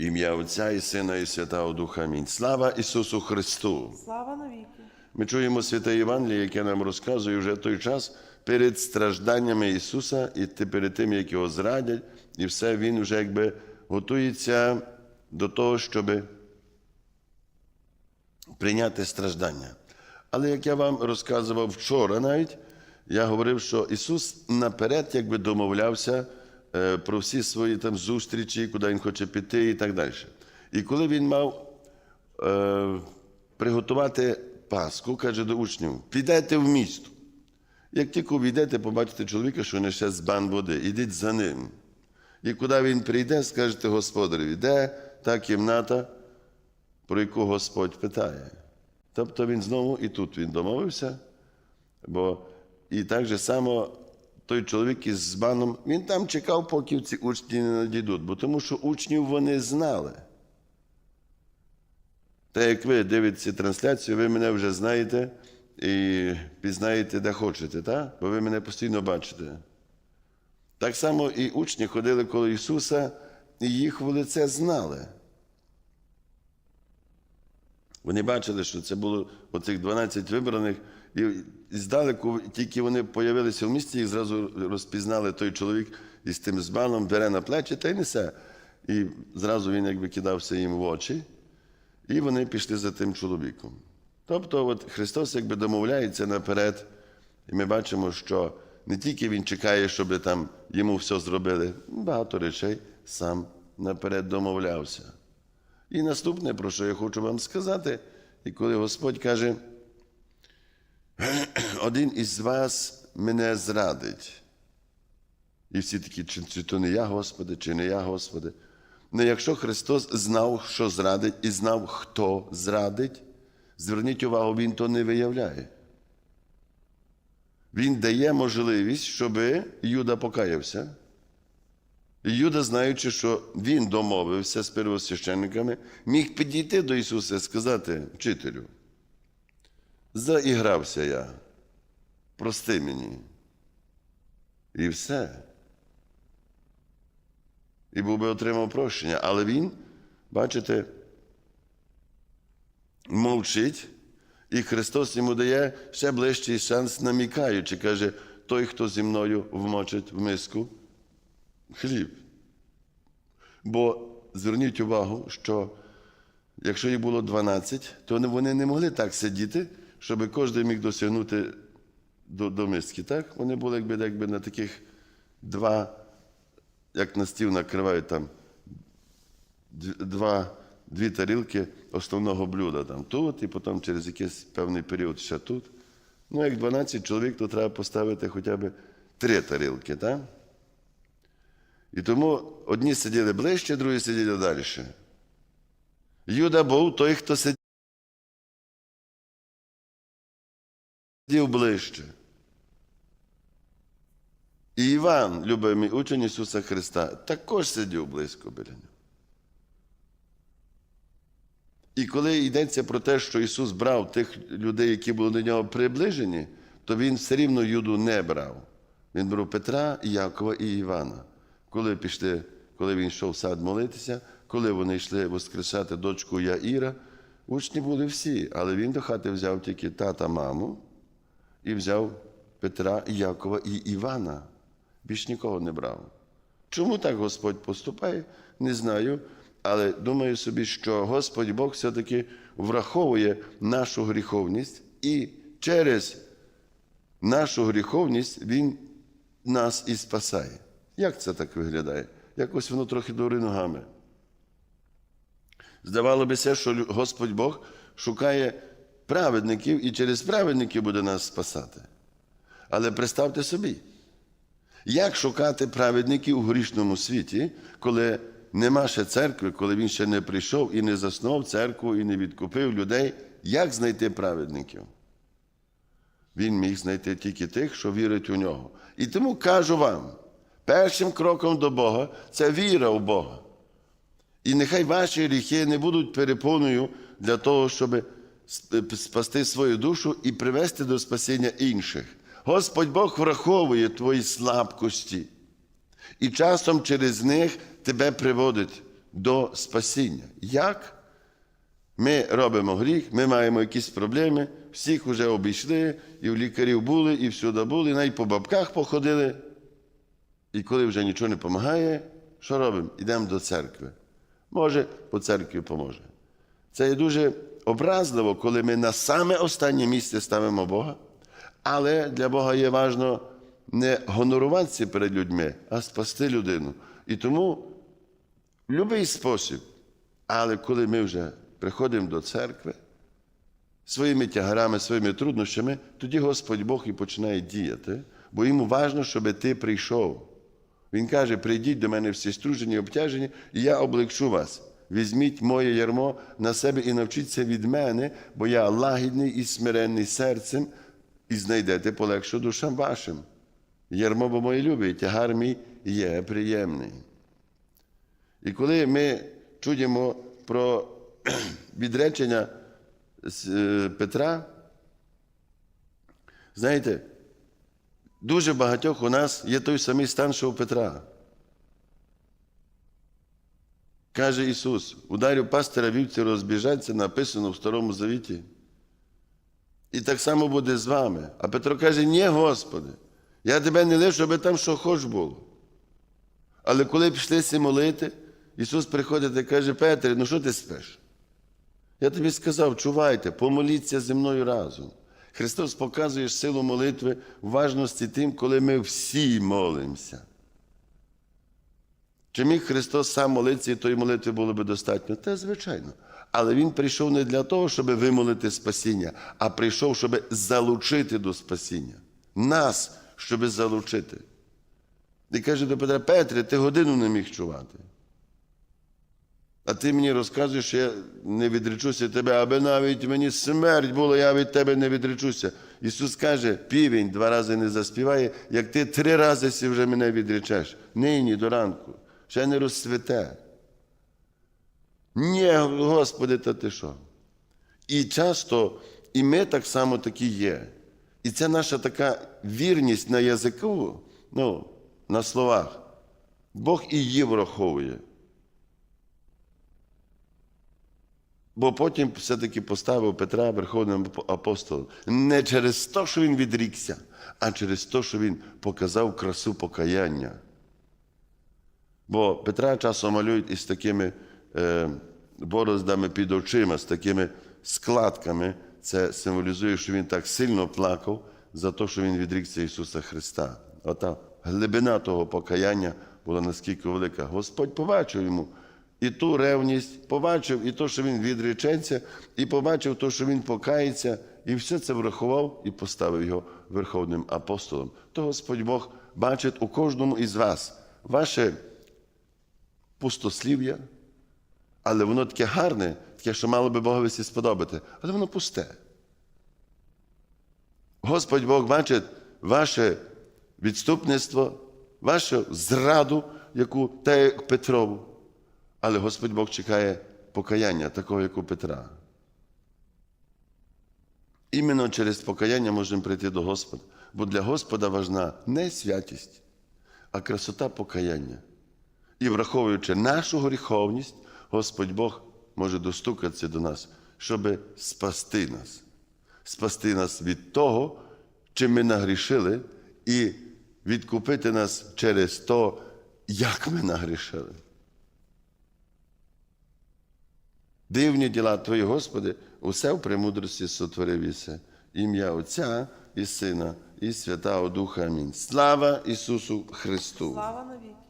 Ім'я Отця і Сина, і Святого Духа. Амінь. Слава Ісусу Христу! Слава навіки. Ми чуємо святе Євангеліє, яке нам розказує вже той час перед стражданнями Ісуса, і перед тим, як його зрадять, і все Він вже якби готується до того, щоб прийняти страждання. Але як я вам розказував вчора навіть, я говорив, що Ісус наперед якби домовлявся про всі свої там зустрічі, куди Він хоче піти і так далі. І коли він мав е, приготувати Пасху, каже до учнів, підете в місто. Як тільки увійдете, побачите чоловіка, що несе збан води, ідіть за ним. І куди він прийде, скажете господареві, де та кімната, про яку Господь питає. Тобто він знову і тут він домовився, бо і так же само той чоловік із збаном, він там чекав, поки ці учні не надійдуть, бо тому що учнів вони знали. Та як ви дивитеся трансляцію, ви мене вже знаєте і пізнаєте, де хочете, так? бо ви мене постійно бачите. Так само і учні ходили коло Ісуса, і їх в лице знали. Вони бачили, що це було оцих 12 вибраних, і здалеку, тільки вони появилися в місті, їх зразу розпізнали той чоловік із тим збаном, бере на плечі та й несе. І зразу він якби кидався їм в очі, і вони пішли за тим чоловіком. Тобто, от Христос якби домовляється наперед, і ми бачимо, що не тільки Він чекає, щоб там йому все зробили, багато речей сам наперед домовлявся. І наступне, про що я хочу вам сказати, і коли Господь каже, один із вас мене зрадить. І всі такі, чи, чи то не я, Господи, чи не я, Господи. Ну, якщо Христос знав, що зрадить, і знав, хто зрадить, зверніть увагу, Він то не виявляє. Він дає можливість, щоб Юда покаявся. І Юда, знаючи, що він домовився з первосвященниками, міг підійти до Ісуса і сказати, вчителю, заігрався я, прости мені. І все. І був би отримав прощення. Але він, бачите, мовчить, і Христос йому дає ще ближчий шанс, намікаючи, каже, той, хто зі мною вмочить в миску хліб. Бо зверніть увагу, що якщо їх було 12, то вони- не могли так сидіти, щоб кожен міг досягнути до, до миски. Так? Вони були якби, якби на таких два, як на стіл накривають там два, дві тарілки основного блюда там тут, і потім через якийсь певний період ще тут. Ну, як 12 чоловік, то треба поставити хоча б три тарілки, так? І тому одні сиділи ближче, другі сиділи далі. Юда був той, хто сидів ближче. І Іван, любимий учень Ісуса Христа, також сидів близько біля нього. І коли йдеться про те, що Ісус брав тих людей, які були до нього приближені, то Він все рівно Юду не брав. Він брав Петра, Якова і Івана. Коли пішли, коли він йшов в сад молитися, коли вони йшли воскрешати дочку Яїра, учні були всі, але він до хати взяв тільки тата, маму і взяв Петра, Якова і Івана. Більш нікого не брав. Чому так Господь поступає, не знаю. Але думаю собі, що Господь Бог все-таки враховує нашу гріховність і через нашу гріховність Він нас і спасає. Як це так виглядає? Якось воно трохи дори ногами. Здавало би се, що Господь Бог шукає праведників і через праведників буде нас спасати. Але представте собі, як шукати праведників у грішному світі, коли нема ще церкви, коли він ще не прийшов і не заснував церкву, і не відкупив людей, як знайти праведників? Він міг знайти тільки тих, що вірять у нього. І тому кажу вам: першим кроком до Бога це віра в Бога. І нехай ваші гріхи не будуть перепоною для того, щоб спасти свою душу і привести до спасіння інших. Господь Бог враховує твої слабкості і часом через них тебе приводить до спасіння. Як? Ми робимо гріх, ми маємо якісь проблеми, всіх вже обійшли, і в лікарів були, і всюди були, навіть по бабках походили. І коли вже нічого не допомагає, що робимо? Йдемо до церкви. Може, по церкві поможе. Це є дуже образливо, коли ми на саме останнє місце ставимо Бога, але для Бога є важливо не гоноруватися перед людьми, а спасти людину. І тому будь-який спосіб, але коли ми вже приходимо до церкви своїми тягарами, своїми труднощами, тоді Господь Бог і починає діяти, бо йому важливо, щоб ти прийшов. Він каже: прийдіть до мене всі стружені, обтяжені, і я облегчу вас. Візьміть моє ярмо на себе і навчіться від мене, бо я лагідний і смиренний серцем, і знайдете полегшу душам вашим. Ярмо бо моє любить, тягар мій є приємний. І коли ми чуємо про відречення е, Петра, знаєте, дуже багатьох у нас є той самий стан, що у Петра. Каже Ісус, ударю пастира вівці розбіжаться, написано в Старому Завіті. І так само буде з вами. А Петро каже: ні, Господи, я тебе не лишу, аби там що хоч було. Але коли пішлися молити, Ісус приходить і каже, Петре, ну що ти спиш? Я тобі сказав, чувайте, помоліться зі мною разом. Христос показує силу молитви важності тим, коли ми всі молимося. Чи міг Христос сам молитися, і тої молитви було би достатньо? Та звичайно. Але Він прийшов не для того, щоб вимолити спасіння, а прийшов, щоб залучити до спасіння. Нас, щоб залучити. І каже до Петра, Петре, ти годину не міг чувати. А ти мені розказуєш, що я не відречуся тебе, аби навіть мені смерть була, я від тебе не відречуся. Ісус каже, півень два рази не заспіває, як ти три рази вже мене відречеш. Нині до ранку, ще не розцвіте. Ні, Господи, та ти що? І часто і ми так само такі є. І це наша така вірність на язику, ну, на словах. Бог і її враховує. Бо потім все-таки поставив Петра Верховним апостолом не через те, що він відрікся, а через те, що він показав красу покаяння. Бо Петра часом малюють із такими е, бороздами під очима, з такими складками. Це символізує, що він так сильно плакав за те, що він відрікся Ісуса Христа. Ота глибина того покаяння була наскільки велика. Господь побачив йому і ту ревність, побачив і то, що він відречеться, і побачив то, що він покається, і все це врахував і поставив його верховним апостолом. То Господь Бог бачить у кожному із вас ваше пустослів'я, але воно таке гарне, таке, що мало би Богові всі сподобати, але воно пусте. Господь Бог бачить ваше відступництво, вашу зраду, яку та як Петрову. Але Господь Бог чекає покаяння, такого, як у Петра. Іменно через покаяння можемо прийти до Господа. Бо для Господа важна не святість, а красота покаяння. І враховуючи нашу гріховність, Господь Бог може достукатися до нас, щоб спасти нас, спасти нас від того, чим ми нагрішили, і відкупити нас через то, як ми нагрішили. Дивні діла Твої, Господи, усе в премудрості сотворив ісе. Ім'я Отця і Сина, і Святого Духа. Амінь. Слава Ісусу Христу! Слава навіки.